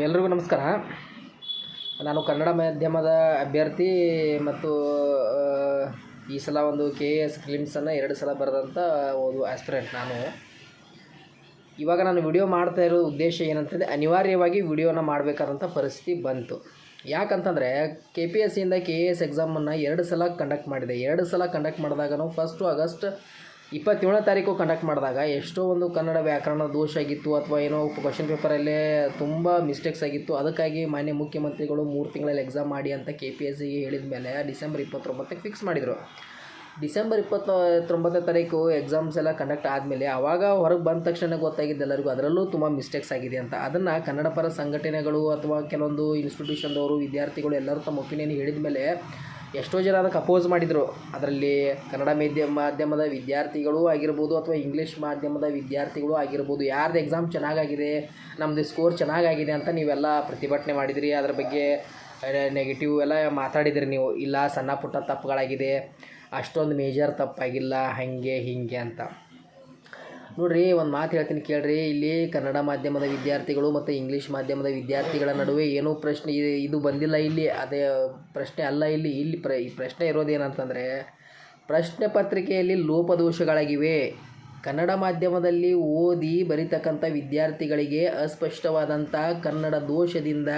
ಎಲ್ರಿಗೂ ನಮಸ್ಕಾರ. ನಾನು ಕನ್ನಡ ಮಾಧ್ಯಮದ ಅಭ್ಯರ್ಥಿ ಮತ್ತು ಈ ಸಲ ಒಂದು ಕೆ ಎ ಎಸ್ ಫಿಲಿಮ್ಸನ್ನು ಎರಡು ಸಲ ಬರೆದಂಥ ಒಂದು ಆಸ್ಪಿರೆಂಟ್ ನಾನು. ಇವಾಗ ನಾನು ವಿಡಿಯೋ ಮಾಡ್ತಾ ಇರೋ ಉದ್ದೇಶ ಏನಂತಂದರೆ, ಅನಿವಾರ್ಯವಾಗಿ ವಿಡಿಯೋನ ಮಾಡಬೇಕಾದಂಥ ಪರಿಸ್ಥಿತಿ ಬಂತು. ಯಾಕಂತಂದರೆ ಕೆ ಪಿ ಎಸ್ ಸಿಯಿಂದ ಕೆ ಎ ಎಸ್ ಎಕ್ಸಾಮನ್ನು ಎರಡು ಸಲ ಕಂಡಕ್ಟ್ ಮಾಡಿದೆ. ಎರಡು ಸಲ ಕಂಡಕ್ಟ್ ಮಾಡಿದಾಗ ನಾವು ಫಸ್ಟು ಆಗಸ್ಟ್ ಇಪ್ಪತ್ತೇಳನೇ ತಾರೀಕು ಕಂಡಕ್ಟ್ ಮಾಡಿದಾಗ ಎಷ್ಟೋ ಒಂದು ಕನ್ನಡ ವ್ಯಾಕರಣ ದೋಷ ಆಗಿತ್ತು ಅಥವಾ ಏನೋ ಕ್ವಶನ್ ಪೇಪರಲ್ಲೇ ತುಂಬ ಮಿಸ್ಟೇಕ್ಸ್ ಆಗಿತ್ತು. ಅದಕ್ಕಾಗಿ ಮಾನ್ಯ ಮುಖ್ಯಮಂತ್ರಿಗಳು ಮೂರು ತಿಂಗಳಲ್ಲಿ ಎಕ್ಸಾಮ್ ಮಾಡಿ ಅಂತ ಕೆ ಪಿ ಎಸ್ ಸಿಗೆ ಹೇಳಿದ ಮೇಲೆ ಡಿಸೆಂಬರ್ ಇಪ್ಪತ್ತೊಂಬತ್ತಕ್ಕೆ ಫಿಕ್ಸ್ ಮಾಡಿದರು. ಡಿಸೆಂಬರ್ ಇಪ್ಪತ್ತೊಂಬತ್ತನೇ ತಾರೀಕು ಎಕ್ಸಾಮ್ಸ್ ಎಲ್ಲ ಕಂಡಕ್ಟ್ ಆದಮೇಲೆ ಆವಾಗ ಹೊರಗೆ ಬಂದ ತಕ್ಷಣ ಗೊತ್ತಾಗಿದ್ದು ಎಲ್ಲರಿಗೂ ಅದರಲ್ಲೂ ತುಂಬ ಮಿಸ್ಟೇಕ್ಸ್ ಆಗಿದೆ ಅಂತ. ಅದನ್ನು ಕನ್ನಡ ಪರ ಸಂಘಟನೆಗಳು ಅಥವಾ ಕೆಲವೊಂದು ಇನ್ಸ್ಟಿಟ್ಯೂಷನ್ದವರು ವಿದ್ಯಾರ್ಥಿಗಳು ಎಲ್ಲರೂ ತಮ್ಮ ಒಪಿನಿಯನ್ ಹೇಳಿದ ಮೇಲೆ ಎಷ್ಟೋ ಜನ ಅದಕ್ಕೆ ಅಪೋಸ್ ಮಾಡಿದರು. ಅದರಲ್ಲಿ ಕನ್ನಡ ಮಾಧ್ಯಮ ಮಾಧ್ಯಮದ ವಿದ್ಯಾರ್ಥಿಗಳು ಆಗಿರ್ಬೋದು ಅಥವಾ ಇಂಗ್ಲೀಷ್ ಮಾಧ್ಯಮದ ವಿದ್ಯಾರ್ಥಿಗಳು ಆಗಿರ್ಬೋದು, ಯಾರ್ದು ಎಕ್ಸಾಮ್ ಚೆನ್ನಾಗಾಗಿದೆ ನಮ್ಮದು ಸ್ಕೋರ್ ಚೆನ್ನಾಗಾಗಿದೆ ಅಂತ ನೀವೆಲ್ಲ ಪ್ರತಿಭಟನೆ ಮಾಡಿದಿರಿ. ಅದ್ರ ಬಗ್ಗೆ ನೆಗೆಟಿವ್ ಎಲ್ಲ ಮಾತಾಡಿದಿರಿ ನೀವು. ಇಲ್ಲ, ಸಣ್ಣ ಪುಟ್ಟ ತಪ್ಪುಗಳಾಗಿದೆ, ಅಷ್ಟೊಂದು ಮೇಜರ್ ತಪ್ಪಾಗಿಲ್ಲ, ಹಾಗೆ, ಹೀಗೆ ಅಂತ. ನೋಡ್ರಿ, ಒಂದು ಮಾತು ಹೇಳ್ತೀನಿ ಕೇಳ್ರಿ. ಇಲ್ಲಿ ಕನ್ನಡ ಮಾಧ್ಯಮದ ವಿದ್ಯಾರ್ಥಿಗಳು ಮತ್ತು ಇಂಗ್ಲೀಷ್ ಮಾಧ್ಯಮದ ವಿದ್ಯಾರ್ಥಿಗಳ ನಡುವೆ ಏನೂ ಪ್ರಶ್ನೆ ಇದು ಬಂದಿಲ್ಲ ಇಲ್ಲಿ. ಅದೇ ಪ್ರಶ್ನೆ ಅಲ್ಲ ಇಲ್ಲಿ. ಇಲ್ಲಿ ಪ್ರ, ಈ ಪ್ರಶ್ನೆ ಇರೋದೇನಂತಂದರೆ, ಪ್ರಶ್ನೆ ಪತ್ರಿಕೆಯಲ್ಲಿ ಲೋಪದೋಷಗಳಾಗಿವೆ. ಕನ್ನಡ ಮಾಧ್ಯಮದಲ್ಲಿ ಓದಿ ಬರಿತಕ್ಕಂಥ ವಿದ್ಯಾರ್ಥಿಗಳಿಗೆ ಅಸ್ಪಷ್ಟವಾದಂಥ ಕನ್ನಡ ದೋಷದಿಂದ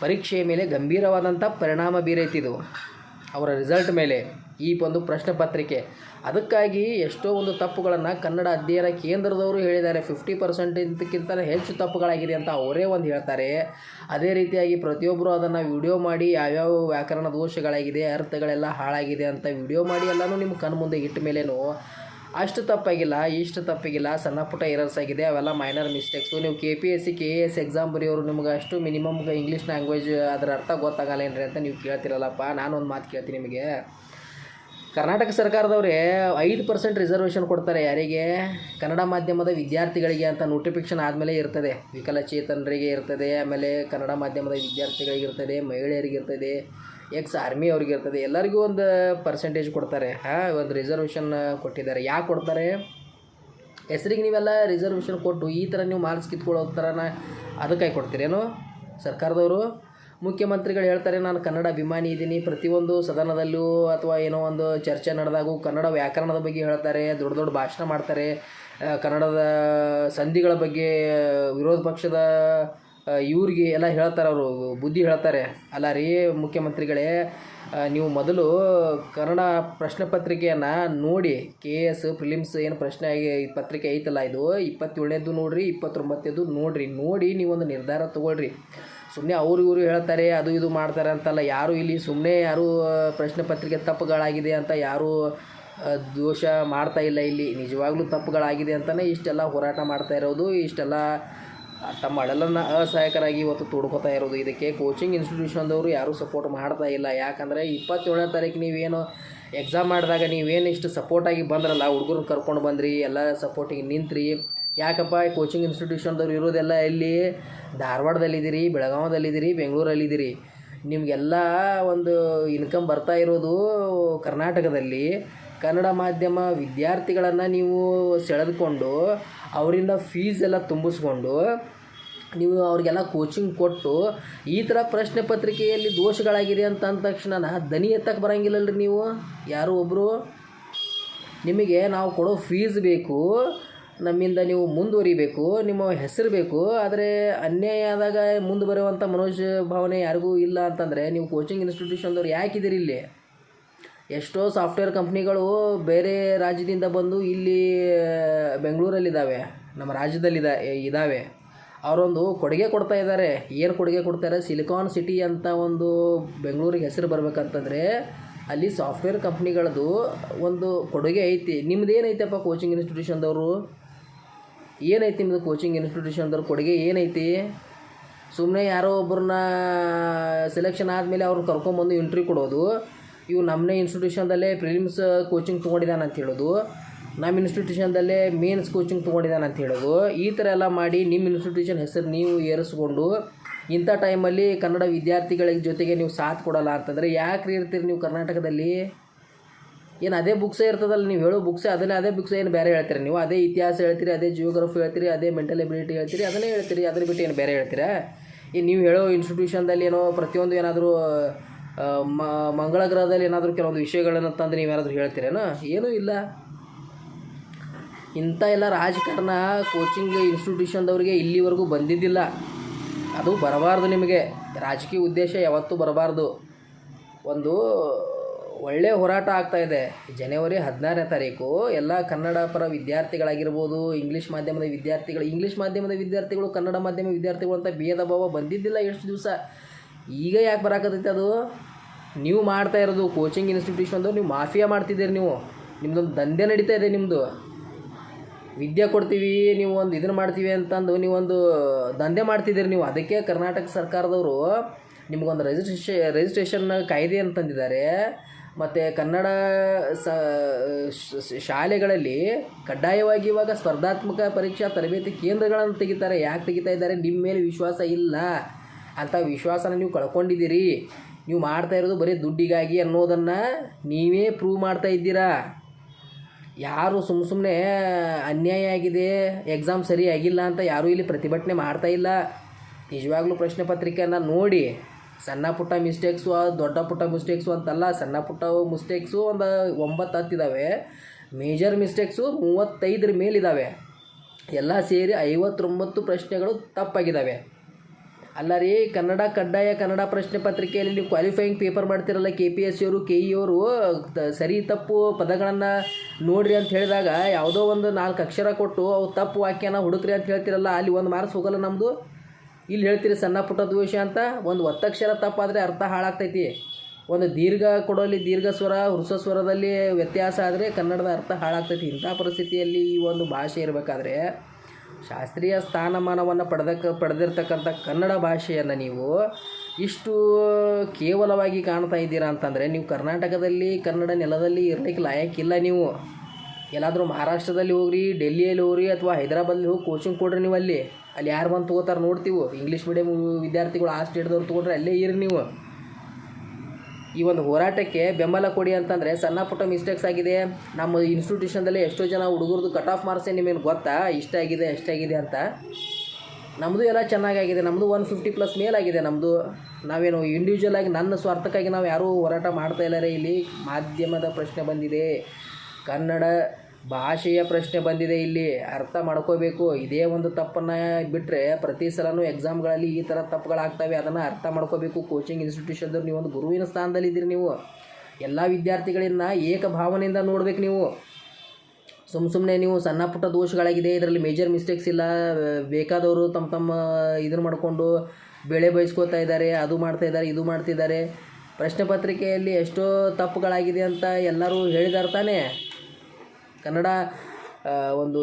ಪರೀಕ್ಷೆಯ ಮೇಲೆ ಗಂಭೀರವಾದಂಥ ಪರಿಣಾಮ ಬೀರೈತಿದು. ಅವರ ರಿಸಲ್ಟ್ ಮೇಲೆ. ಈ ಒಂದು ಪ್ರಶ್ನೆ ಪತ್ರಿಕೆ. ಅದಕ್ಕಾಗಿ ಎಷ್ಟೋ ಒಂದು ತಪ್ಪುಗಳನ್ನು ಕನ್ನಡ ಅಧ್ಯಯನ ಕೇಂದ್ರದವರು ಹೇಳಿದ್ದಾರೆ. ಫಿಫ್ಟಿ ಪರ್ಸೆಂಟಿಂತಕ್ಕಿಂತ ಹೆಚ್ಚು ತಪ್ಪುಗಳಾಗಿದೆ ಅಂತ ಅವರೇ ಒಂದು ಹೇಳ್ತಾರೆ. ಅದೇ ರೀತಿಯಾಗಿ ಪ್ರತಿಯೊಬ್ಬರು ಅದನ್ನು ವಿಡಿಯೋ ಮಾಡಿ ಯಾವ್ಯಾವ ವ್ಯಾಕರಣ ದೋಷಗಳಾಗಿದೆ, ಅರ್ಥಗಳೆಲ್ಲ ಹಾಳಾಗಿದೆ ಅಂತ ವಿಡಿಯೋ ಮಾಡಿ ಎಲ್ಲನೂ ನಿಮ್ಮ ಕಣ್ಣು ಮುಂದೆ ಇಟ್ಟ ಮೇಲೇನು ಅಷ್ಟು ತಪ್ಪಾಗಿಲ್ಲ, ಇಷ್ಟು ತಪ್ಪಾಗಿಲ್ಲ, ಸಣ್ಣ ಪುಟ್ಟ ಎರರ್ಸ್ ಆಗಿದೆ, ಅವೆಲ್ಲ ಮೈನರ್ ಮಿಸ್ಟೇಕ್ಸು ನೀವು K P S C K A S exam ಬರೆಯೋರು ನಿಮ್ಗೆ ಅಷ್ಟು ಮಿನಿಮಮ್ ಇಂಗ್ಲೀಷ್ ಲ್ಯಾಂಗ್ವೇಜ್ ಅದರ ಅರ್ಥ ಗೊತ್ತಾಗಲ್ಲ ಏನ್ರಿ ಅಂತ ನೀವು ಕೇಳ್ತಿರಲ್ಲಪ್ಪ. ನಾನು ಒಂದು ಮಾತು ಕೇಳ್ತೀನಿ ನಿಮಗೆ. ಕರ್ನಾಟಕ ಸರ್ಕಾರದವರೇ ಐದು ಪರ್ಸೆಂಟ್ ರಿಸರ್ವೇಷನ್ ಕೊಡ್ತಾರೆ ಯಾರಿಗೆ? ಕನ್ನಡ ಮಾಧ್ಯಮದ ವಿದ್ಯಾರ್ಥಿಗಳಿಗೆ ಅಂತ ನೋಟಿಫಿಕೇಶನ್ ಆದಮೇಲೆ ಇರ್ತದೆ. ವಿಕಲಚೇತನರಿಗೆ ಇರ್ತದೆ, ಆಮೇಲೆ ಕನ್ನಡ ಮಾಧ್ಯಮದ ವಿದ್ಯಾರ್ಥಿಗಳಿಗೆ ಇರ್ತದೆ, ಮಹಿಳೆಯರಿಗೆ ಇರ್ತದೆ ಎಕ್ಸ್ ಆರ್ಮಿ ಅವ್ರಿಗೆ ಇರ್ತದೆ. ಎಲ್ಲರಿಗೂ ಒಂದು ಪರ್ಸೆಂಟೇಜ್ ಕೊಡ್ತಾರೆ. ಹಾಂ, ಒಂದು ರಿಸರ್ವೇಷನ್ ಕೊಟ್ಟಿದ್ದಾರೆ. ಯಾಕೆ ಕೊಡ್ತಾರೆ? ಹೆಸರಿಗೆ ನೀವೆಲ್ಲ ರಿಸರ್ವೇಷನ್ ಕೊಟ್ಟು ಈ ಥರ ನೀವು ಮಾರ್ಕ್ಸ್ ಕಿತ್ಕೊಳ್ಳೋ ಥರನ ಅದಕ್ಕಾಗಿ ಕೊಡ್ತೀರೇನು ಸರ್ಕಾರದವರು? ಮುಖ್ಯಮಂತ್ರಿಗಳು ಹೇಳ್ತಾರೆ, ನಾನು ಕನ್ನಡ ಅಭಿಮಾನಿ ಇದ್ದೀನಿ ಪ್ರತಿಯೊಂದು ಸದನದಲ್ಲೂ ಅಥವಾ ಏನೋ ಒಂದು ಚರ್ಚೆ ನಡೆದಾಗೂ ಕನ್ನಡ ವ್ಯಾಕರಣದ ಬಗ್ಗೆ ಹೇಳ್ತಾರೆ, ದೊಡ್ಡ ದೊಡ್ಡ ಭಾಷಣ ಮಾಡ್ತಾರೆ. ಕನ್ನಡದ ಸಂಧಿಗಳ ಬಗ್ಗೆ ವಿರೋಧ ಪಕ್ಷದ ಇವ್ರಿಗೆ ಎಲ್ಲ ಹೇಳ್ತಾರೆ ಅವರು, ಬುದ್ಧಿ ಹೇಳ್ತಾರೆ. ಅಲ್ಲ ರೀ ಮುಖ್ಯಮಂತ್ರಿಗಳೇ ನೀವು ಮೊದಲು ಕನ್ನಡ ಪ್ರಶ್ನೆ ಪತ್ರಿಕೆಯನ್ನು ನೋಡಿ. ಕೆ ಎಸ್ ಪ್ರಿಲಿಮ್ಸ್ ಏನು ಪ್ರಶ್ನೆ ಆಗಿ, ಪತ್ರಿಕೆ ಐತಲ್ಲ ಇದು? ಇಪ್ಪತ್ತೇಳನೇದು ನೋಡಿರಿ ಇಪ್ಪತ್ತೊಂಬತ್ತನೇದು ನೋಡಿರಿ. ನೋಡಿ, ನೀವೊಂದು ನಿರ್ಧಾರ ತಗೊಳ್ರಿ. ಸುಮ್ಮನೆ ಅವರು ಇವರು ಹೇಳ್ತಾರೆ, ಅದು ಇದು ಮಾಡ್ತಾರೆ ಅಂತಲ್ಲ, ಯಾರು ಇಲ್ಲಿ ಸುಮ್ಮನೆ ಯಾರು ಪ್ರಶ್ನೆ ಪತ್ರಿಕೆ ತಪ್ಪುಗಳಾಗಿದೆ ಅಂತ ಯಾರು ದೋಷ ಮಾಡ್ತಾ ಇಲ್ಲ ಇಲ್ಲಿ. ನಿಜವಾಗ್ಲೂ ತಪ್ಪುಗಳಾಗಿದೆ ಅಂತಲೇ ಇಷ್ಟೆಲ್ಲ ಹೋರಾಟ ಮಾಡ್ತಾ ಇರೋದು, ಇಷ್ಟೆಲ್ಲ ತಮ್ಮ ಅಳಲನ್ನು ಅಸಹಾಯಕರಾಗಿ ಇವತ್ತು ತೋಡ್ಕೋತಾ ಇರೋದು. ಇದಕ್ಕೆ ಕೋಚಿಂಗ್ ಇನ್ಸ್ಟಿಟ್ಯೂಷನ್ದವರು ಯಾರೂ ಸಪೋರ್ಟ್ ಮಾಡ್ತಾ ಇಲ್ಲ. ಯಾಕಂದರೆ ಇಪ್ಪತ್ತೇಳನೇ ತಾರೀಕು ನೀವೇನು ಎಕ್ಸಾಮ್ ಮಾಡಿದಾಗ ನೀವೇನು ಇಷ್ಟು ಸಪೋರ್ಟಾಗಿ ಬಂದ್ರಲ್ಲ ಹುಡುಗರು ಕರ್ಕೊಂಡು ಬಂದ್ರಿ, ಎಲ್ಲ ಸಪೋರ್ಟಿಗೆ ನಿಂತ್ರಿ ಯಾಕಪ್ಪ ಕೋಚಿಂಗ್ ಇನ್ಸ್ಟಿಟ್ಯೂಷನ್ದವ್ರು ಇರೋದೆಲ್ಲ ಇಲ್ಲಿ ಧಾರವಾಡದಲ್ಲಿದ್ದೀರಿ, ಬೆಳಗಾವದಲ್ಲಿದ್ದೀರಿ, ಬೆಂಗಳೂರಲ್ಲಿದ್ದೀರಿ. ನಿಮಗೆಲ್ಲ ಒಂದು ಇನ್ಕಮ್ ಬರ್ತಾ ಇರೋದು ಕರ್ನಾಟಕದಲ್ಲಿ. ಕನ್ನಡ ಮಾಧ್ಯಮ ವಿದ್ಯಾರ್ಥಿಗಳನ್ನು ನೀವು ಸೆಳೆದುಕೊಂಡು, ಅವರಿಂದ ಫೀಸ್ ಎಲ್ಲ ತುಂಬಿಸ್ಕೊಂಡು, ನೀವು ಅವ್ರಿಗೆಲ್ಲ ಕೋಚಿಂಗ್ ಕೊಟ್ಟು, ಈ ಥರ ಪ್ರಶ್ನೆ ಪತ್ರಿಕೆಯಲ್ಲಿ ದೋಷಗಳಾಗಿದೆ ಅಂತ ಅಂದ ತಕ್ಷಣ ದನಿ ಎತ್ತಕ್ಕೆ ಬರೋಂಗಿಲ್ಲಲ್ರಿ ನೀವು? ಯಾರು ಒಬ್ಬರು ನಿಮಗೆ ನಾವು ಕೊಡೋ ಫೀಸ್ ಬೇಕು. ನಮ್ಮಿಂದ ನೀವು ಮುಂದುವರಿಬೇಕು, ನಿಮ್ಮ ಹೆಸರು ಬೇಕು, ಆದರೆ ಅನ್ಯಾಯ ಆದಾಗ ಮುಂದೆ ಬರುವಂಥ ಮನೋಜ್ ಭಾವನೆ ಯಾರಿಗೂ ಇಲ್ಲ ಅಂತಂದರೆ ನೀವು ಕೋಚಿಂಗ್ ಇನ್ಸ್ಟಿಟ್ಯೂಷನ್ದವ್ರು ಯಾಕಿದ್ದೀರಿ ಇಲ್ಲಿ? ಎಷ್ಟೋ ಸಾಫ್ಟ್ವೇರ್ ಕಂಪ್ನಿಗಳು ಬೇರೆ ರಾಜ್ಯದಿಂದ ಬಂದು ಇಲ್ಲಿ ಬೆಂಗಳೂರಲ್ಲಿದ್ದಾವೆ ನಮ್ಮ ರಾಜ್ಯದಲ್ಲಿದ ಇದ್ದಾವೆ ಅವರೊಂದು ಕೊಡುಗೆ ಕೊಡ್ತಾ ಇದ್ದಾರೆ. ಏನು ಕೊಡುಗೆ ಕೊಡ್ತಾರೆ? ಸಿಲಿಕಾನ್ ಸಿಟಿ ಅಂತ ಒಂದು ಬೆಂಗಳೂರಿಗೆ ಹೆಸರು ಬರಬೇಕಂತಂದರೆ ಅಲ್ಲಿ ಸಾಫ್ಟ್ವೇರ್ ಕಂಪ್ನಿಗಳದು ಒಂದು ಕೊಡುಗೆ ಐತಿ. ನಿಮ್ದು ಏನೈತಪ್ಪ ಕೋಚಿಂಗ್ ಇನ್ಸ್ಟಿಟ್ಯೂಷನ್ದವರು ಏನೈತಿ ನಿಮ್ಮದು ಕೋಚಿಂಗ್ ಇನ್ಸ್ಟಿಟ್ಯೂಷನ್ದವ್ರ ಕೊಡುಗೆ ಏನೈತಿ? ಸುಮ್ಮನೆ ಯಾರೋ ಒಬ್ಬರನ್ನ ಸೆಲೆಕ್ಷನ್ ಆದಮೇಲೆ ಅವ್ರನ್ನ ಕರ್ಕೊಂಬಂದು ಇಂಟ್ರಿ ಕೊಡೋದು. ಇವು ನಮ್ಮನೇ ಇನ್ಸ್ಟಿಟ್ಯೂಷನ್ದಲ್ಲೇ ಪ್ರಿಲಿಮ್ಸ್ ಕೋಚಿಂಗ್ ತೊಗೊಂಡಿದ್ದಾನೆ ಅಂತ ಹೇಳೋದು. ನಮ್ಮ ಇನ್ಸ್ಟಿಟ್ಯೂಷನ್ದಲ್ಲೇ ಮೇನ್ಸ್ ಕೋಚಿಂಗ್ ತೊಗೊಂಡಿದ್ದಾನೆ ಅಂತ ಹೇಳೋದು. ಈ ಥರ ಎಲ್ಲ ಮಾಡಿ ನಿಮ್ಮ ಇನ್ಸ್ಟಿಟ್ಯೂಷನ್ ಹೆಸರು ನೀವು ಏರಿಸ್ಕೊಂಡು ಇಂಥ ಟೈಮಲ್ಲಿ ಕನ್ನಡ ವಿದ್ಯಾರ್ಥಿಗಳ ಜೊತೆಗೆ ನೀವು ಸಾಥ್ ಕೊಡೋಲ್ಲ ಅಂತಂದರೆ ಯಾಕೆ ಇರ್ತೀರಿ ನೀವು ಕರ್ನಾಟಕದಲ್ಲಿ? ಏನು ಅದೇ ಬುಕ್ಸೇ ಇರ್ತದಲ್ಲ, ನೀವು ಹೇಳೋ ಬುಕ್ಸೇ ಅದನ್ನೇ ಅದೇ ಬುಕ್ಸ್ ಏನು ಬೇರೆ ಹೇಳ್ತೀರಿ? ನೀವು ಅದೇ ಇತಿಹಾಸ ಹೇಳ್ತೀರಿ, ಅದೇ ಜಿಯೋಗ್ರಫಿ ಹೇಳ್ತೀರಿ, ಅದೇ ಮೆಂಟಲ್ ಎಬಿಲಿಟಿ ಹೇಳ್ತೀರಿ, ಅದನ್ನೇ ಹೇಳ್ತೀರಿ ಅದನ್ನ ಬಿಟ್ಟು ಏನು ಬೇರೆ ಹೇಳ್ತೀರಾ? ಈ ನೀವು ಹೇಳೋ ಇನ್ಸ್ಟಿಟ್ಯೂಷನ್ದಲ್ಲಿ ಏನೋ ಪ್ರತಿಯೊಂದು ಏನಾದರೂ ಮಂಗಳ ಗ್ರಹದಲ್ಲಿ ಏನಾದರೂ ಕೆಲವೊಂದು ವಿಷಯಗಳನ್ನು ತಂದು ನೀವೇನಾದರೂ ಹೇಳ್ತೀರೇನೋ? ಏನೂ ಇಲ್ಲ. ಇಂಥ ಎಲ್ಲ ರಾಜಕಾರಣ ಕೋಚಿಂಗ್ ಇನ್ಸ್ಟಿಟ್ಯೂಷನ್ದವ್ರಿಗೆ ಇಲ್ಲಿವರೆಗೂ ಬಂದಿದ್ದಿಲ್ಲ. ಅದು ಬರಬಾರ್ದು ನಿಮಗೆ. ರಾಜಕೀಯ ಉದ್ದೇಶ ಯಾವತ್ತೂ ಬರಬಾರ್ದು. ಒಂದು ಒಳ್ಳೆಯ ಹೋರಾಟ ಆಗ್ತಾ ಇದೆ. ಜನವರಿ ಹದಿನಾರನೇ ತಾರೀಕು ಎಲ್ಲ ಕನ್ನಡ ಪರ ವಿದ್ಯಾರ್ಥಿಗಳಾಗಿರ್ಬೋದು ಇಂಗ್ಲೀಷ್ ಮಾಧ್ಯಮದ ವಿದ್ಯಾರ್ಥಿಗಳು ಇಂಗ್ಲೀಷ್ ಮಾಧ್ಯಮದ ವಿದ್ಯಾರ್ಥಿಗಳು, ಕನ್ನಡ ಮಾಧ್ಯಮ ವಿದ್ಯಾರ್ಥಿಗಳು ಅಂತ ಭೇದ ಭಾವ ಬಂದಿದ್ದಿಲ್ಲ ಎಷ್ಟು ದಿವಸ. ಈಗ ಯಾಕೆ ಬರಾಕತ್ತೈತೆ ಅದು? ನೀವು ಮಾಡ್ತಾ ಇರೋದು ಕೋಚಿಂಗ್ ಇನ್ಸ್ಟಿಟ್ಯೂಷನ್ದು ನೀವು ಮಾಫಿಯಾ ಮಾಡ್ತಿದ್ದೀರಿ ನೀವು. ನಿಮ್ಮದೊಂದು ದಂಧೆ ನಡೀತಾ ಇದೆ ನಿಮ್ಮದು ವಿದ್ಯೆ ಕೊಡ್ತೀವಿ, ನೀವು ಒಂದು ಇದನ್ನು ಮಾಡ್ತೀವಿ ಅಂತಂದು ನೀವೊಂದು ದಂಧೆ ಮಾಡ್ತಿದ್ದೀರಿ ನೀವು. ಅದಕ್ಕೆ ಕರ್ನಾಟಕ ಸರ್ಕಾರದವರು ನಿಮಗೊಂದು ರಿಜಿಸ್ಟ್ರೇಷ ರಿಜಿಸ್ಟ್ರೇಷನ್ ಕಾಯ್ದೆ ಅಂತಂದಿದ್ದಾರೆ. ಮತ್ತು ಕನ್ನಡ ಶಾಲೆಗಳಲ್ಲಿ ಕಡ್ಡಾಯವಾಗಿ ಇವಾಗ ಸ್ಪರ್ಧಾತ್ಮಕ ಪರೀಕ್ಷಾ ತರಬೇತಿ ಕೇಂದ್ರಗಳನ್ನು ತೆಗಿತಾರೆ. ಯಾಕೆ ತೆಗಿತಾ ಇದ್ದಾರೆ? ನಿಮ್ಮ ಮೇಲೆ ವಿಶ್ವಾಸ ಇಲ್ಲ. ಅಂಥ ವಿಶ್ವಾಸನ ನೀವು ಕಳ್ಕೊಂಡಿದ್ದೀರಿ. ನೀವು ಮಾಡ್ತಾ ಇರೋದು ಬರೀ ದುಡ್ಡಿಗಾಗಿ ಅನ್ನೋದನ್ನು ನೀವೇ ಪ್ರೂವ್ ಮಾಡ್ತಾ ಇದ್ದೀರಾ? ಯಾರು ಸುಮ್ಮ ಸುಮ್ಮನೆ ಅನ್ಯಾಯ ಆಗಿದೆ ಎಕ್ಸಾಮ್ ಸರಿ ಆಗಿಲ್ಲ ಅಂತ ಯಾರೂ ಇಲ್ಲಿ ಪ್ರತಿಭಟನೆ ಮಾಡ್ತಾ ಇಲ್ಲ. ನಿಜವಾಗ್ಲೂ ಪ್ರಶ್ನೆ ಪತ್ರಿಕೆಯನ್ನು ನೋಡಿ ಸಣ್ಣ ಪುಟ್ಟ ಮಿಸ್ಟೇಕ್ಸು ದೊಡ್ಡ ಪುಟ್ಟ ಮಿಸ್ಟೇಕ್ಸು ಅಂತಲ್ಲ, ಸಣ್ಣ ಪುಟ್ಟ ಮಿಸ್ಟೇಕ್ಸು ಒಂದು ಒಂಬತ್ತು ಹತ್ತಿದ್ದಾವೆ ಮೇಜರ್ ಮಿಸ್ಟೇಕ್ಸು ಮೂವತ್ತೈದರ ಮೇಲಿದ್ದಾವೆ ಎಲ್ಲ ಸೇರಿ ಐವತ್ತೊಂಬತ್ತು ಪ್ರಶ್ನೆಗಳು ತಪ್ಪಾಗಿದ್ದಾವೆ ಅಲ್ಲ ರೀ, ಕನ್ನಡ ಕಡ್ಡಾಯ ಕನ್ನಡ ಪ್ರಶ್ನೆ ಪತ್ರಿಕೆಯಲ್ಲಿ ನೀವು ಕ್ವಾಲಿಫೈಯಿಂಗ್ ಪೇಪರ್ ಮಾಡ್ತಿರಲ್ಲ ಕೆ ಪಿ ಎಸ್ ಸಿಯವರು ಕೆ ಇ ಅವರು ಸರಿ ತಪ್ಪು ಪದಗಳನ್ನು ನೋಡ್ರಿ ಅಂತ ಹೇಳಿದಾಗ ಯಾವುದೋ ಒಂದು ನಾಲ್ಕು ಅಕ್ಷರ ಕೊಟ್ಟು ಅವು ತಪ್ಪು ವಾಕ್ಯನ ಹುಡುಕ್ರಿ ಅಂತ ಹೇಳ್ತಿರಲ್ಲ, ಅಲ್ಲಿ ಒಂದು ಮಾರ್ಕ್ಸ್ ಹೋಗಲ್ಲ ನಮ್ಮದು ಇಲ್ಲಿ ಹೇಳ್ತೀರಿ ಸಣ್ಣ ಪುಟ್ಟ ದ್ವೇಷ ಅಂತ, ಒಂದು ಒತ್ತಕ್ಷರ ತಪ್ಪಾದರೆ ಅರ್ಥ ಹಾಳಾಗ್ತೈತಿ. ಒಂದು ದೀರ್ಘ ಕೊಡೋಲ್ಲಿ ದೀರ್ಘ ಸ್ವರ ಹೃಸ್ವ ಸ್ವರದಲ್ಲಿ ವ್ಯತ್ಯಾಸ ಆದರೆ ಕನ್ನಡದ ಅರ್ಥ ಹಾಳಾಗ್ತೈತಿ. ಇಂಥ ಪರಿಸ್ಥಿತಿಯಲ್ಲಿ ಈ ಒಂದು ಭಾಷೆ ಇರಬೇಕಾದ್ರೆ, ಶಾಸ್ತ್ರೀಯ ಸ್ಥಾನಮಾನವನ್ನು ಪಡೆದಕ್ಕೆ ಪಡೆದಿರ್ತಕ್ಕಂಥ ಕನ್ನಡ ಭಾಷೆಯನ್ನು ನೀವು ಇಷ್ಟು ಕೇವಲವಾಗಿ ಕಾಣ್ತಾ ಇದ್ದೀರಾ ಅಂತಂದರೆ, ನೀವು ಕರ್ನಾಟಕದಲ್ಲಿ, ಕನ್ನಡ ನೆಲದಲ್ಲಿ ಇರಲಿಕ್ಕೆ ಲಾಯಕ್ಕಿಲ್ಲ ನೀವು. ಎಲ್ಲಾದರೂ ಮಹಾರಾಷ್ಟ್ರದಲ್ಲಿ ಹೋಗ್ರಿ, ಡೆಲ್ಲಿಯಲ್ಲಿ ಹೋಗ್ರಿ ಅಥವಾ ಹೈದರಾಬಾದಲ್ಲಿ ಹೋಗಿ ಕೋಚಿಂಗ್ ಕೊಡ್ರಿ ನೀವು ಅಲ್ಲಿ. ಅಲ್ಲಿ ಯಾರು ಬಂದು ತೊಗೋತಾರೆ ನೋಡ್ತೀವಿ. ಇಂಗ್ಲೀಷ್ ಮೀಡಿಯಮ್ ವಿದ್ಯಾರ್ಥಿಗಳು ಆ ಸ್ಟೇಟ್ದವ್ರು ತೊಗೊಂಡ್ರೆ ಅಲ್ಲೇ ಇರಿ ನೀವು. ಈ ಒಂದು ಹೋರಾಟಕ್ಕೆ ಬೆಂಬಲ ಕೊಡಿ ಅಂತಂದರೆ ಸಣ್ಣ ಪುಟ್ಟ ಮಿಸ್ಟೇಕ್ಸ್ ಆಗಿದೆ. ನಮ್ಮ ಇನ್ಸ್ಟಿಟ್ಯೂಷನ್ದಲ್ಲಿ ಎಷ್ಟೋ ಜನ ಹುಡುಗರದು ಕಟ್ ಆಫ್ ಮಾರ್ಕ್ಸೇ ನಿಮಗೆ ಗೊತ್ತಾ? ಇಷ್ಟಾಗಿದೆ ಎಷ್ಟಾಗಿದೆ ಅಂತ. ನಮ್ಮದು ಎಲ್ಲ ಚೆನ್ನಾಗಾಗಿದೆ. ನಮ್ಮದು ಒನ್ ಫಿಫ್ಟಿ ಪ್ಲಸ್ ಮೇಲಾಗಿದೆ ನಮ್ಮದು ನಾವೇನು ಇಂಡಿವಿಜುವಲ್ ಆಗಿ ನನ್ನ ಸ್ವಾರ್ಥಕ್ಕಾಗಿ ನಾವು ಯಾರೂ ಹೋರಾಟ ಮಾಡ್ತಾ ಇಲ್ಲ ಇಲ್ಲಿ? ಮಾಧ್ಯಮದ ಪ್ರಶ್ನೆ ಬಂದಿದೆ. ಕನ್ನಡ ಭಾಷೆಯ ಪ್ರಶ್ನೆ ಬಂದಿದೆ ಇಲ್ಲಿ. ಅರ್ಥ ಮಾಡ್ಕೋಬೇಕು. ಇದೇ ಒಂದು ತಪ್ಪನ್ನು ಬಿಟ್ಟರೆ ಪ್ರತಿ ಸಲನೂ ಎಕ್ಸಾಮ್ಗಳಲ್ಲಿ ಈ ಥರ ತಪ್ಪುಗಳಾಗ್ತವೆ. ಅದನ್ನು ಅರ್ಥ ಮಾಡ್ಕೋಬೇಕು. ಕೋಚಿಂಗ್ ಇನ್ಸ್ಟಿಟ್ಯೂಷನ್ದವ್ರು ನೀವು ಒಂದು ಗುರುವಿನ ಸ್ಥಾನದಲ್ಲಿದ್ದೀರಿ ನೀವು. ಎಲ್ಲ ವಿದ್ಯಾರ್ಥಿಗಳನ್ನ ಏಕ ಭಾವನೆಯಿಂದ ನೋಡ್ಬೇಕು ನೀವು. ಸುಮ್ಮ ಸುಮ್ಮನೆ ನೀವು ಸಣ್ಣ ಪುಟ್ಟ ದೋಷಗಳಾಗಿದೆ. ಇದರಲ್ಲಿ ಮೇಜರ್ ಮಿಸ್ಟೇಕ್ಸ್ ಇಲ್ಲ. ಬೇಕಾದವರು ತಮ್ಮ ತಮ್ಮ ಇದನ್ನು ಮಾಡಿಕೊಂಡು ಬೆಳೆ ಬಯಸ್ಕೋತಾ ಇದ್ದಾರೆ. ಅದು ಮಾಡ್ತಾ ಇದ್ದಾರೆ, ಇದು ಮಾಡ್ತಿದ್ದಾರೆ ಪ್ರಶ್ನೆ ಪತ್ರಿಕೆಯಲ್ಲಿ ಎಷ್ಟೋ ತಪ್ಪುಗಳಾಗಿದೆ ಅಂತ ಎಲ್ಲರೂ ಹೇಳಿದಾರೆ ತಾನೇ. ಕನ್ನಡ ಒಂದು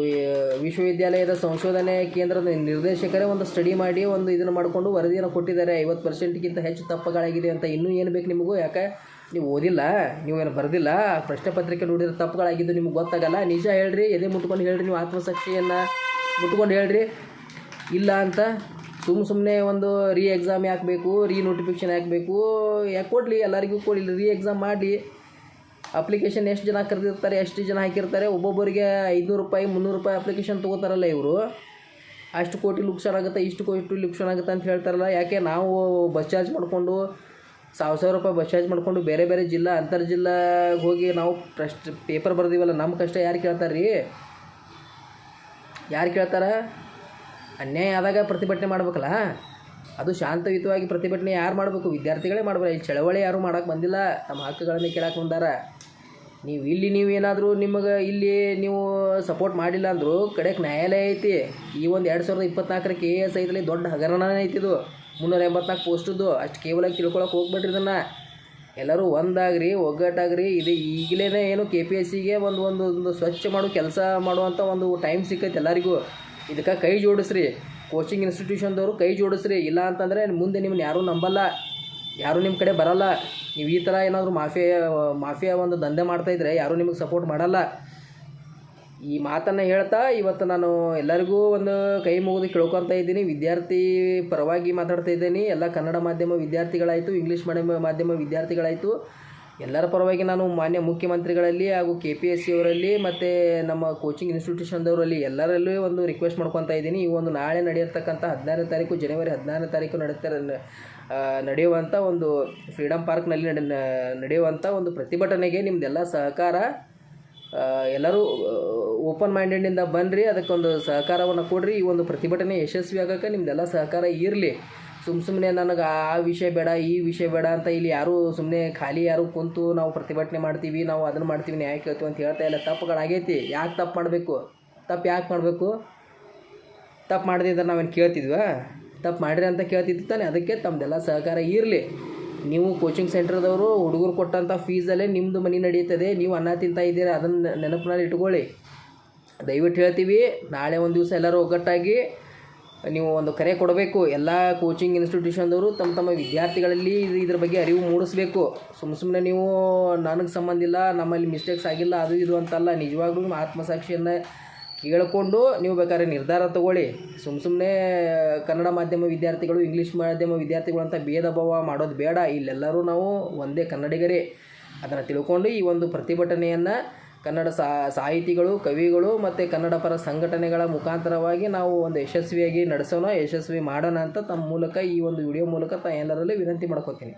ವಿಶ್ವವಿದ್ಯಾಲಯದ ಸಂಶೋಧನೆ ಕೇಂದ್ರದ ನಿರ್ದೇಶಕರೇ ಒಂದು ಸ್ಟಡಿ ಮಾಡಿ, ಒಂದು ಇದನ್ನು ಮಾಡಿಕೊಂಡು ವರದಿಯನ್ನು ಕೊಟ್ಟಿದ್ದಾರೆ. ಐವತ್ತು ಪರ್ಸೆಂಟ್ಗಿಂತ ಹೆಚ್ಚು ತಪ್ಪುಗಳಾಗಿದೆ ಅಂತ ಇನ್ನೂ ಏನು ಬೇಕು ನಿಮಗೂ? ಯಾಕೆ? ನೀವು ಓದಿಲ್ಲ, ನೀವೇನು ಬರೆದಿಲ್ಲ ಪ್ರಶ್ನೆ ಪತ್ರಿಕೆ ನೋಡಿದ್ರೆ ತಪ್ಪುಗಳಾಗಿದ್ದು ನಿಮ್ಗೆ ಗೊತ್ತಾಗಲ್ಲ. ನಿಜ ಹೇಳ್ರಿ, ಎದೆ ಮುಟ್ಕೊಂಡು ಹೇಳ್ರಿ, ನೀವು ಆತ್ಮಸಾಕ್ಷಿಯನ್ನು ಮುಟ್ಕೊಂಡು ಹೇಳ್ರಿ. ಇಲ್ಲ ಅಂತ ಸುಮ್ಮ ಸುಮ್ಮನೆ ಒಂದು ರೀ ಎಕ್ಸಾಮ್ ಯಾಕೆ ಬೇಕು ರೀ ನೋಟಿಫಿಕೇಶನ್ ಯಾಕೆ ಯಾಕೆ ಕೊಡಲಿ? ಎಲ್ಲರಿಗೂ ಕೊಡಲಿ ರೀ ಎಕ್ಸಾಮ್ ಮಾಡಿ ಅಪ್ಲಿಕೇಶನ್ ಎಷ್ಟು ಜನ ಕರೆದಿರ್ತಾರೆ, ಎಷ್ಟು ಜನ ಹಾಕಿರ್ತಾರೆ, ಒಬ್ಬೊಬ್ಬರಿಗೆ ಐದುನೂರು ರೂಪಾಯಿ, ಮುನ್ನೂರು ರೂಪಾಯಿ ಅಪ್ಲಿಕೇಶನ್ ತೊಗೋತಾರಲ್ಲ ಇವರು. ಅಷ್ಟು ಕೋಟಿ ಲುಕ್ಸಾನ್ ಆಗುತ್ತೆ, ಇಷ್ಟು ಕೋಟಿ ಲುಕ್ಸಾನ್ ಆಗುತ್ತೆ ಅಂತ ಹೇಳ್ತಾರಲ್ಲ. ಯಾಕೆ ನಾವು ಬಸ್ ಚಾರ್ಜ್ ಮಾಡಿಕೊಂಡು, ಸಾವಿರ ಸಾವಿರ ರೂಪಾಯಿ ಬಸ್ ಚಾರ್ಜ್ ಮಾಡಿಕೊಂಡು ಬೇರೆ ಬೇರೆ ಜಿಲ್ಲಾ ಅಂತರ್ ಜಿಲ್ಲಾಗೆ ಹೋಗಿ ನಾವು ಪ್ರಶ್ನೆ ಪೇಪರ್ ಬರ್ದೀವಲ್ಲ ನಮ್ಮ ಕಷ್ಟ ಯಾರು ಕೇಳ್ತಾರೆ ರೀ ಯಾರು ಕೇಳ್ತಾರ? ಅನ್ಯಾಯ ಆದಾಗ ಪ್ರತಿಭಟನೆ ಮಾಡ್ಬೇಕಲ್ಲ? ಅದು ಶಾಂತಯುತವಾಗಿ ಪ್ರತಿಭಟನೆ ಯಾರು ಮಾಡಬೇಕು? ವಿದ್ಯಾರ್ಥಿಗಳೇ ಮಾಡ್ಬೇಕು ಇಲ್ಲಿ ಚಳವಳಿ ಯಾರು ಮಾಡೋಕ್ಕೆ ಬಂದಿಲ್ಲ. ತಮ್ಮ ಹಕ್ಕುಗಳನ್ನೇ ಕೇಳಕ್ಕೆ ಬಂದಾರ. ನೀವು ಇಲ್ಲಿ ನೀವು ಏನಾದರೂ ನಿಮಗೆ ಇಲ್ಲಿ ನೀವು ಸಪೋರ್ಟ್ ಮಾಡಿಲ್ಲ ಅಂದರೂ ಕಡೆಗೆ ನ್ಯಾಯಾಲಯ ಐತಿ. ಈ ಒಂದು ಎರಡು ಸಾವಿರದ ಇಪ್ಪತ್ನಾಲ್ಕರ ಕೆ ಎ ಎಸ್ ಐತಲ್ಲಿ ದೊಡ್ಡ ಹಗರಣನೇ ಐತಿ ಇದು. ಮುನ್ನೂರ ಎಂಬತ್ನಾಲ್ಕು ಪೋಸ್ಟದ್ದು ಅಷ್ಟು ಕೇವಲ ತಿಳ್ಕೊಳಕ್ಕೆ ಹೋಗ್ಬೇಡ್ರಿ ಇದನ್ನು. ಎಲ್ಲರೂ ಒಂದಾಗ್ರಿ, ಒಗ್ಗಟ್ಟಾಗ್ರಿ. ಇದು ಈಗಲೇ ಏನು ಕೆ ಪಿ ಎಸ್ ಸಿಗೆ ಒಂದು ಒಂದು ಒಂದು ಸ್ವಚ್ಛ ಮಾಡೋ, ಕೆಲಸ ಮಾಡುವಂಥ ಒಂದು ಟೈಮ್ ಸಿಕ್ಕೈತೆ ಎಲ್ಲರಿಗೂ. ಇದಕ್ಕೆ ಕೈ ಜೋಡಿಸ್ರಿ. ಕೋಚಿಂಗ್ ಇನ್ಸ್ಟಿಟ್ಯೂಷನ್ದವರು ಕೈ ಜೋಡಿಸ್ರಿ. ಇಲ್ಲ ಅಂತಂದರೆ ಮುಂದೆ ನಿಮ್ಮನ್ನ ಯಾರೂ ನಂಬಲ್ಲ. ಯಾರೂ ನಿಮ್ಮ ಕಡೆ ಬರಲ್ಲ, ನೀವು ಈ ಥರ ಏನಾದರೂ ಮಾಫಿಯಾ ಮಾಫಿಯಾ ಒಂದು ದಂಧೆ ಮಾಡ್ತಾಯಿದ್ರೆ ಯಾರೂ ನಿಮಗೆ ಸಪೋರ್ಟ್ ಮಾಡಲ್ಲ. ಈ ಮಾತನ್ನು ಹೇಳ್ತಾ ಇವತ್ತು ನಾನು ಎಲ್ಲರಿಗೂ ಒಂದು ಕೈ ಮುಗಿದು ಕೇಳ್ಕೊತಾ ಇದ್ದೀನಿ. ವಿದ್ಯಾರ್ಥಿ ಪರವಾಗಿ ಮಾತಾಡ್ತಾ ಇದ್ದೀನಿ. ಎಲ್ಲ ಕನ್ನಡ ಮಾಧ್ಯಮ ವಿದ್ಯಾರ್ಥಿಗಳಾಯಿತು, ಇಂಗ್ಲೀಷ್ ಮಾಧ್ಯಮ ಮಾಧ್ಯಮ ವಿದ್ಯಾರ್ಥಿಗಳಾಯಿತು. ಎಲ್ಲರ ಪರವಾಗಿ ನಾನು ಮಾನ್ಯ ಮುಖ್ಯಮಂತ್ರಿಗಳಲ್ಲಿ ಹಾಗೂ ಕೆ ಪಿ ಎಸ್ ಸಿ ಅವರಲ್ಲಿ ಮತ್ತು ನಮ್ಮ ಕೋಚಿಂಗ್ ಇನ್ಸ್ಟಿಟ್ಯೂಷನ್ದವರಲ್ಲಿ ಎಲ್ಲರಲ್ಲೂ ಒಂದು ರಿಕ್ವೆಸ್ಟ್ ಮಾಡ್ಕೊತಾ ಇದ್ದೀನಿ. ಈ ಒಂದು ನಾಳೆ ನಡೆಯತಕ್ಕಂಥ ಹದಿನಾರನೇ ತಾರೀಕು, ಜನವರಿ ಹದಿನಾರನೇ ತಾರೀಕು ನಡೀತಾರೆ ನಡೆಯುವಂಥ ಒಂದು ಫ್ರೀಡಮ್ ಪಾರ್ಕ್ನಲ್ಲಿ ನಡೆ ನಡೆಯುವಂಥ ಒಂದು ಪ್ರತಿಭಟನೆಗೆ ನಿಮ್ಮದೆಲ್ಲ ಸಹಕಾರ. ಎಲ್ಲರೂ ಓಪನ್ ಮೈಂಡೆಡ್ನಿಂದ ಬನ್ನಿರಿ ಅದಕ್ಕೊಂದು ಸಹಕಾರವನ್ನು ಕೊಡ್ರಿ. ಈ ಒಂದು ಪ್ರತಿಭಟನೆ ಯಶಸ್ವಿ ಆಗೋಕ್ಕೆ ನಿಮ್ದೆಲ್ಲ ಸಹಕಾರ ಇರಲಿ. ಸುಮ್ಮ ಸುಮ್ಮನೆ ನನಗೆ ಆ ವಿಷಯ ಬೇಡ, ಈ ವಿಷಯ ಬೇಡ ಅಂತ ಇಲ್ಲಿ ಯಾರೂ ಸುಮ್ಮನೆ ಖಾಲಿ ಯಾರು ಕುಂತು ನಾವು ಪ್ರತಿಭಟನೆ ಮಾಡ್ತೀವಿ, ನಾವು ಅದನ್ನು ಮಾಡ್ತೀವಿ ನ್ಯಾಯ ಕೇಳ್ತೀವಿ ಅಂತ ಹೇಳ್ತಾ ಇಲ್ಲ. ತಪ್ಪುಗಳಾಗೈತಿ ಯಾಕೆ ತಪ್ಪು ಮಾಡಬೇಕು? ತಪ್ಪು ಯಾಕೆ ಮಾಡಬೇಕು? ತಪ್ಪು ಮಾಡದಿದ್ರೆ ನಾವೇನು ಕೇಳ್ತಿದ್ವಾ? ತಪ್ಪು ಮಾಡಿರಿ ಅಂತ ಕೇಳ್ತಿದ್ದು ತಾನೆ. ಅದಕ್ಕೆ ತಮ್ಮದೆಲ್ಲ ಸಹಕಾರ ಇರಲಿ. ನೀವು ಕೋಚಿಂಗ್ ಸೆಂಟ್ರದವರು ಹುಡುಗರು ಕೊಟ್ಟಂಥ ಫೀಸಲ್ಲೇ ನಿಮ್ಮದು ಮನೆ ನಡೆಯುತ್ತದೆ ನೀವು ಅನ್ನ ತಿಂತಾ ಇದ್ದೀರಾ, ಅದನ್ನು ನೆನಪಿನಲ್ಲಿ ಇಟ್ಕೊಳ್ಳಿ. ದಯವಿಟ್ಟು ಹೇಳ್ತೀವಿ, ನಾಳೆ ಒಂದು ದಿವಸ ಎಲ್ಲರೂ ಒಗ್ಗಟ್ಟಾಗಿ ನೀವು ಒಂದು ಕರೆ ಕೊಡಬೇಕು. ಎಲ್ಲ ಕೋಚಿಂಗ್ ಇನ್ಸ್ಟಿಟ್ಯೂಷನ್ದವರು ತಮ್ಮ ತಮ್ಮ ವಿದ್ಯಾರ್ಥಿಗಳಲ್ಲಿ ಇದು- ಇದ್ರ ಬಗ್ಗೆ ಅರಿವು ಮೂಡಿಸ್ಬೇಕು. ಸುಮ್ಮ ಸುಮ್ಮನೆ ನೀವು ನನಗೆ ಸಂಬಂಧ ಇಲ್ಲ, ನಮ್ಮಲ್ಲಿ ಮಿಸ್ಟೇಕ್ಸ್ ಆಗಿಲ್ಲ, ಅದು ಇದು ಅಂತಲ್ಲ. ನಿಜವಾಗ್ಲೂ ಆತ್ಮಸಾಕ್ಷಿಯನ್ನು ಕೇಳಿಕೊಂಡು ನೀವು ಬೇಕಾದ್ರೆ ನಿರ್ಧಾರ ತಗೊಳ್ಳಿ. ಸುಮ್ಮ ಸುಮ್ಮನೆ ಕನ್ನಡ ಮಾಧ್ಯಮ ವಿದ್ಯಾರ್ಥಿಗಳು ಇಂಗ್ಲೀಷ್ ಮಾಧ್ಯಮ ವಿದ್ಯಾರ್ಥಿಗಳು ಅಂತ ಭೇದ ಭಾವ ಮಾಡೋದು ಬೇಡ. ಇಲ್ಲೆಲ್ಲರೂ ನಾವು ಒಂದೇ ಕನ್ನಡಿಗರೇ. ಅದನ್ನು ತಿಳ್ಕೊಂಡು ಈ ಒಂದು ಪ್ರತಿಭಟನೆಯನ್ನು ಕನ್ನಡ ಸಾಹಿತಿಗಳು, ಕವಿಗಳು ಮತ್ತು ಕನ್ನಡ ಪರ ಸಂಘಟನೆಗಳ ಮುಖಾಂತರವಾಗಿ ನಾವು ಒಂದು ಯಶಸ್ವಿಯಾಗಿ ನಡೆಸೋಣ, ಯಶಸ್ವಿ ಮಾಡೋಣ ಅಂತ ತಮ್ಮ ಮೂಲಕ ಈ ಒಂದು ವಿಡಿಯೋ ಮೂಲಕ ತಾ, ಎಲ್ಲರಲ್ಲೂ ವಿನಂತಿ ಮಾಡ್ಕೋತೀನಿ.